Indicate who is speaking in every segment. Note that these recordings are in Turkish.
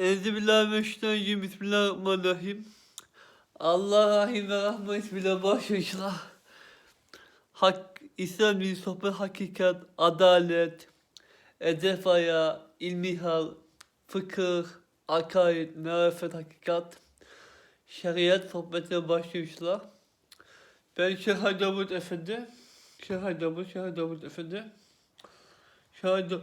Speaker 1: Euzubillahimineşşeytanirracim. Bismillahirrahmanirrahim. Allah rahim ve rahmet bile başlayışla. Hak, İslam dini sohbet, hakikat, adalet, edep ayağı, ilmihal, fıkıh, akaid, marifet, hakikat, şeriat sohbetine başlayışla. Ben Şeyh Hacı Davut Efendi. Şeyh Hacı Davut, Şeyh Hacı Davut Efendi. Şeyh Hacı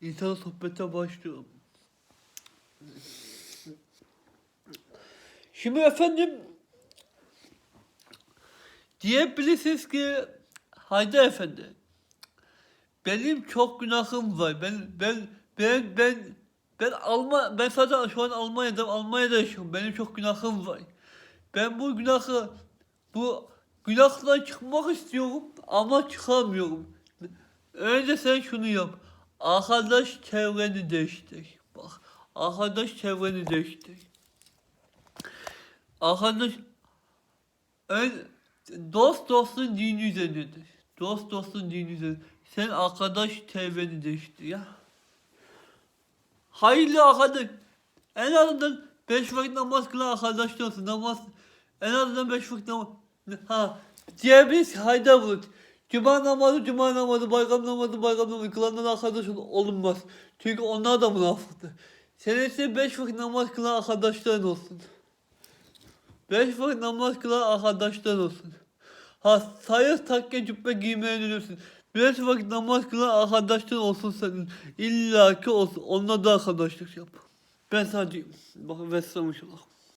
Speaker 1: İnsan sohbete başlıyorum. Şimdi efendim diyebilirsiniz ki Hacı Efendi benim çok günahım var. Ben ben ben ben ben Alman ben zaten şu an Almanya'da Almanya'da yaşıyorum. Benim çok günahım var. Ben bu günahı bu günahdan çıkmak istiyorum ama çıkamıyorum. Önce sen şunu yap. Arkadaş çevreni değiştir. Bak. Arkadaş çevreni değiştir. Arkadaş ön, dost dostun dini üzerindedir. Dost dostun dini üzerinde. Sen arkadaş çevreni değiştir ya. Hayırlı arkadaş. En azından beş vakit namaz kılan arkadaşlar olsun. Namaz en azından beş vakit namaz. Ha. Diyebiliriz hayda bulut. Cuma namazı, cuma namazı, bayram namazı, bayram namazı kılanlar arkadaş ol- olunmaz. Çünkü onlar da münafıktır. Senin beş vakit namaz kılan arkadaşların olsun. Beş vakit namaz kılan arkadaşların olsun. Ha sayı takke cübbe giymeye dönüyorsun. Beş vakit namaz kılan arkadaşların olsun senin. İlla ki olsun. Onunla da arkadaşlık yap. Ben sadece bakın vesselam inşallah.